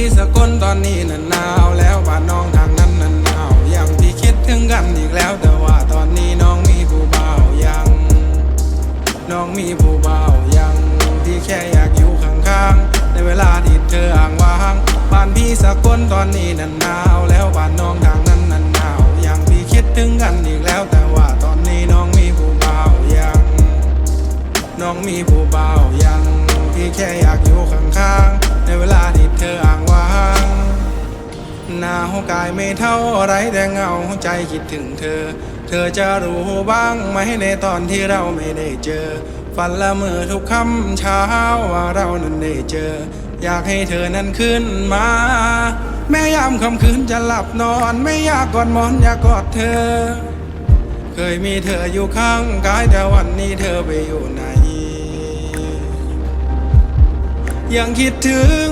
ีสกลตอนนี้นั้นหนาวแล้วบ้านน้องทางนั้นนั้นหนาวยังพี่คิดถึงกันอีกแล้ว แต่ว่าตอนนี้น้องมีผู้บ่าวยัง น้องมีผู้บ่าวยังพี่แค่อยากอยู่ข้างๆ ในเวลาที่เธออ่างว่างบ้านพี่สกลตอนนี้นั้นหนาวแล้วบ้านน้องทางนั้นนั้นหนาวยังพี่คิดถึงกันอีกแล้ว แต่ว่าตอนนี้น้องมีผู้บ่าวยัง น้องมีผู้บ่าวยังพี่แค่อยากอยู่ข้างๆ ในเวลาที่เธออ่างว่างหน้าหัวกายไม่เท่าไรแต่เงาใจคิดถึงเธอ เธอจะรู้บ้างไหมในตอนที่เราไม่ได้เจอ ฝันละเมอทุกค่ำเช้าว่าเรานั้นได้เจอ อยากให้เธอนั้นขึ้นมา แม้ยามค่ำคืนจะหลับนอน ไม่อยากกอดหมอนอยากกอดเธอ เคยมีเธออยู่ข้างกายแต่วันนี้เธอไปอยู่ไหน ยังคิดถึง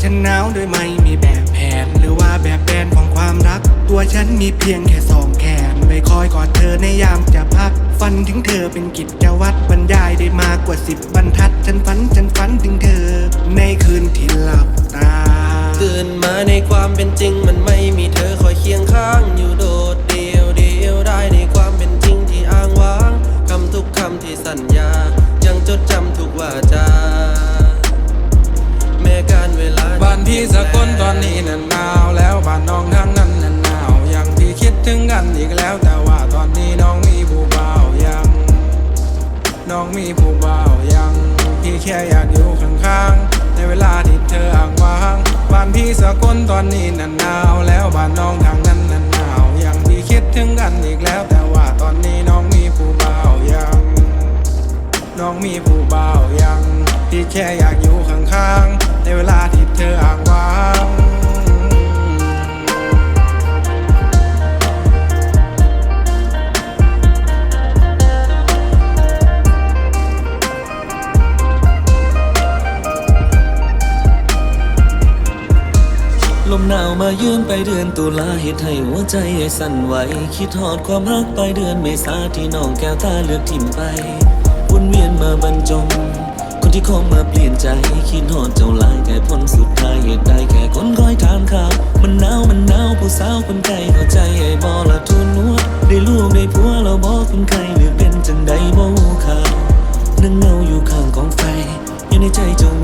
ฉันหนาวโดยไม่มีแบบแผน หรือว่าแบบแผนของความรัก ตัวฉันมีเพียงแค่สองแขนไปคอยกอดเธอในยามจะพัก ฝันถึงเธอเป็นกิจวัตรบรรยายได้มากกว่าสิบบรรทัด ฉันฝันฉันฝันถึงเธอ ในคืนที่หลับตาตื่นมาในความเป็นจริงมันไม่มีเธอคอยเคียงข้างอยู่โดดเดียวเดียวได้ในความเป็นจริงที่อ้างว้างคำทุกคำที่สัญญา สกลตอนนี้นั้นหนาวแล้วบ้านน้องทางนั้นนั้นหนาวยังพี่คิดถึงกันอีกแล้วแต่ว่าตอนนี้น้องมีผู้บ่าวยัง น้องมีผู้บ่าวยัง พี่แค่อยากอยู่ข้างๆในเวลาที่เธออ่างว่างบ้านพี่สะกลตอนนี้นั้นหนาวแล้วบ้านน้องทางนั้นนั้นหนาวยังพี่คิดถึงกันอีกแล้วแต่ว่าตอนนี้น้องมีผู้บ่าวยัง น้องมีผู้บ่าวยังพี่แค่อยากอยู่ข้างๆในเวลาที่เธออ่างว่าง ลมหนาวมายืนไปเดือนตุลาเหตุให้หัวใจสั่นไหว คิดทอดความรักไปเดือนเมษาที่น้องแก้วตาเลือกทิมไปวนเวียนมาบรรจง คนที่เข้ามาเปลี่ยนใจ คิดทอดเจ้าลายแต่ผลสุดท้ายเหตุใดแค่คนคอยถามข่าว มันหนาวมันหนาวผู้สาวคนไกลเข้าใจไอ้บอละทุนนัวได้ลูกได้ผัวเราบอกคนไกลหรือเป็นจังใดบ่ฮู้ข่าวนั่งเงาอยู่ข้างกองไฟอยู่ในใจจ้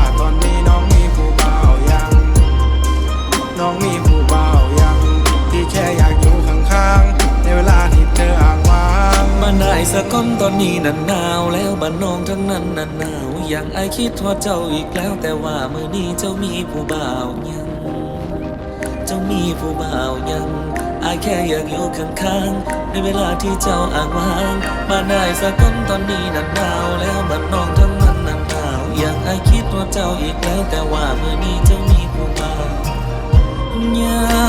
าานายสะก้อนตอนนี้นันหนาวแล้วบ้านน้องทั้งนั้นนันหนาวอย่างไอคิดทอดเจ้าอีกแล้วแต่ว่ามื่อนี้เจ้ามีผู้บ่าวยัง เจ้ามีผู้บ่าวยังอายแค่อยากอยู่ข้างๆในเวลาที่เจ้าอ่างว่างบ้านนายสะก้อนตอนนี้นันหนาวแล้วบ้านน้องทั้งนั้นนันหนาวอย่างไอคิดทอดเจ้าอีกแล้วแต่ว่ามื่อนี้เจ้ามีผู้บ่าวยัง